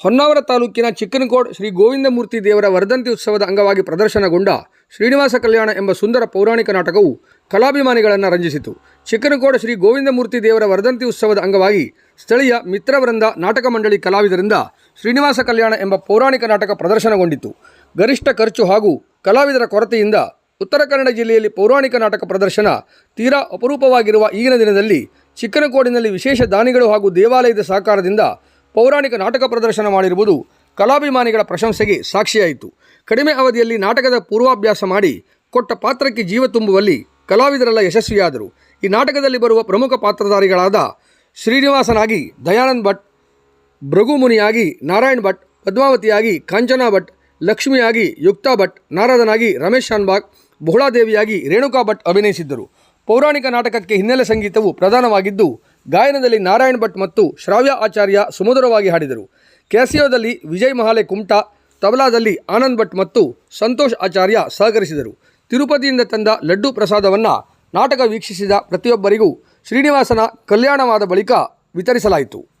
ಹೊನ್ನಾವರ ತಾಲೂಕಿನ ಚಿಕ್ಕನಕೋಡ್ ಶ್ರೀ ಗೋವಿಂದಮೂರ್ತಿ ದೇವರ ವರ್ಧಂತಿ ಉತ್ಸವದ ಅಂಗವಾಗಿ ಪ್ರದರ್ಶನಗೊಂಡ ಶ್ರೀನಿವಾಸ ಕಲ್ಯಾಣ ಎಂಬ ಸುಂದರ ಪೌರಾಣಿಕ ನಾಟಕವು ಕಲಾಭಿಮಾನಿಗಳನ್ನು ರಂಜಿಸಿತು. ಚಿಕ್ಕನಕೋಡ ಶ್ರೀ ಗೋವಿಂದಮೂರ್ತಿ ದೇವರ ವರ್ಧಂತಿ ಉತ್ಸವದ ಅಂಗವಾಗಿ ಸ್ಥಳೀಯ ಮಿತ್ರವೃಂದ ನಾಟಕ ಮಂಡಳಿ ಕಲಾವಿದರಿಂದ ಶ್ರೀನಿವಾಸ ಕಲ್ಯಾಣ ಎಂಬ ಪೌರಾಣಿಕ ನಾಟಕ ಪ್ರದರ್ಶನಗೊಂಡಿತು. ಗರಿಷ್ಠ ಖರ್ಚು ಹಾಗೂ ಕಲಾವಿದರ ಕೊರತೆಯಿಂದ ಉತ್ತರ ಕನ್ನಡ ಜಿಲ್ಲೆಯಲ್ಲಿ ಪೌರಾಣಿಕ ನಾಟಕ ಪ್ರದರ್ಶನ ತೀರಾ ಅಪರೂಪವಾಗಿರುವ ಈಗಿನ ದಿನದಲ್ಲಿ ಚಿಕ್ಕನಕೋಡಿನಲ್ಲಿ ವಿಶೇಷ ದಾನಿಗಳು ಹಾಗೂ ದೇವಾಲಯದ ಸಹಕಾರದಿಂದ ಪೌರಾಣಿಕ ನಾಟಕ ಪ್ರದರ್ಶನ ಮಾಡಿರುವುದು ಕಲಾಭಿಮಾನಿಗಳ ಪ್ರಶಂಸೆಗೆ ಸಾಕ್ಷಿಯಾಯಿತು. ಕಡಿಮೆ ಅವಧಿಯಲ್ಲಿ ನಾಟಕದ ಪೂರ್ವಾಭ್ಯಾಸ ಮಾಡಿ ಕೊಟ್ಟ ಪಾತ್ರಕ್ಕೆ ಜೀವ ತುಂಬುವಲ್ಲಿ ಕಲಾವಿದರೆಲ್ಲ ಯಶಸ್ವಿಯಾದರು. ಈ ನಾಟಕದಲ್ಲಿ ಬರುವ ಪ್ರಮುಖ ಪಾತ್ರಧಾರಿಗಳಾದ ಶ್ರೀನಿವಾಸನಾಗಿ ದಯಾನಂದ್ ಭಟ್, ಭೃಗುಮುನಿಯಾಗಿ ನಾರಾಯಣ್ ಭಟ್, ಪದ್ಮಾವತಿಯಾಗಿ ಕಾಂಚನಾ ಭಟ್, ಲಕ್ಷ್ಮಿಯಾಗಿ ಯುಕ್ತಾ ಭಟ್, ನಾರದನಾಗಿ ರಮೇಶ್ ಶಾನ್ಬಾಗ್ ಬಹುಳಾದೇವಿಯಾಗಿ ರೇಣುಕಾ ಭಟ್ ಅಭಿನಯಿಸಿದ್ದರು. ಪೌರಾಣಿಕ ನಾಟಕಕ್ಕೆ ಹಿನ್ನೆಲೆ ಸಂಗೀತವು ಪ್ರಧಾನವಾಗಿದ್ದು ಗಾಯನದಲ್ಲಿ ನಾರಾಯಣ್ ಭಟ್ ಮತ್ತು ಶ್ರಾವ್ಯ ಆಚಾರ್ಯ ಸುಮಧುರವಾಗಿ ಹಾಡಿದರು. ಕ್ಯಾಸಿಯೋದಲ್ಲಿ ವಿಜಯ್ ಮಹಾಲೆ ಕುಮ್ಟಾ, ತಬಲಾದಲ್ಲಿ ಆನಂದ್ ಭಟ್ ಮತ್ತು ಸಂತೋಷ್ ಆಚಾರ್ಯ ಸಹಕರಿಸಿದರು. ತಿರುಪತಿಯಿಂದ ತಂದ ಲಡ್ಡು ಪ್ರಸಾದವನ್ನು ನಾಟಕ ವೀಕ್ಷಿಸಿದ ಪ್ರತಿಯೊಬ್ಬರಿಗೂ ಶ್ರೀನಿವಾಸನ ಕಲ್ಯಾಣವಾದ ಬಳಿಕ ವಿತರಿಸಲಾಯಿತು.